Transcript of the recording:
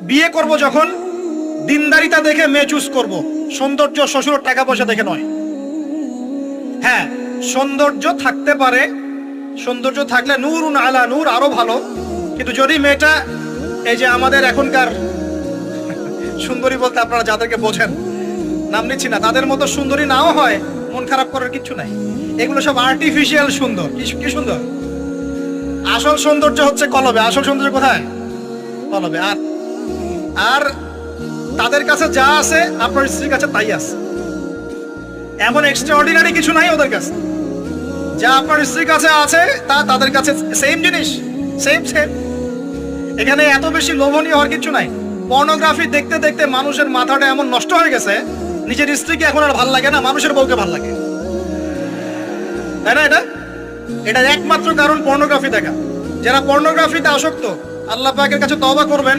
বিয়ে করব যখন দিনদারিতা দেখে মেয়ে চুজ করব। সৌন্দর্য শ্বশুর টাকা পয়সা দেখে নয়। হ্যাঁ সৌন্দর্য থাকতে পারে, সৌন্দর্য থাকলে নূর আলা নূর আরও ভালো। কিন্তু যদি মেয়েটা এই যে আমাদের এখনকার সুন্দরী বলতে আপনারা যাদেরকে বোঝেন, নাম নিচ্ছি না, তাদের মতো সুন্দরী নাও হয়, মন খারাপ করার কিছু নাই। এগুলো সব আর্টিফিশিয়াল সুন্দর। কি সুন্দর? আসল সৌন্দর্য হচ্ছে কলবে। আসল সৌন্দর্য কোথায়? কলবে। আর আর তাদের কাছে যা আছে, আপনার স্ত্রীর কাছে তাই আছে। এমন এক্সট্রা অর্ডিনারি কিছু নাই ওদের কাছে। যা আপনার স্ত্রীর কাছে আছে, তা তাদের কাছে সেম জিনিস সেম সেম এখানে এত বেশি লোভনীয় হওয়ার কিছু নাই। পর্নোগ্রাফি দেখতে দেখতে মানুষের মাথাটা এমন নষ্ট হয়ে গেছে, নিজের স্ত্রীকে এখন আর ভালো লাগে না, মানুষের বউকে ভালো লাগে। তাই না এটা? এটা একমাত্র কারণ পর্নোগ্রাফি দেখা। যারা পর্নোগ্রাফিতে আসক্ত, আল্লাহ পাকের কাছে তওবা করবেন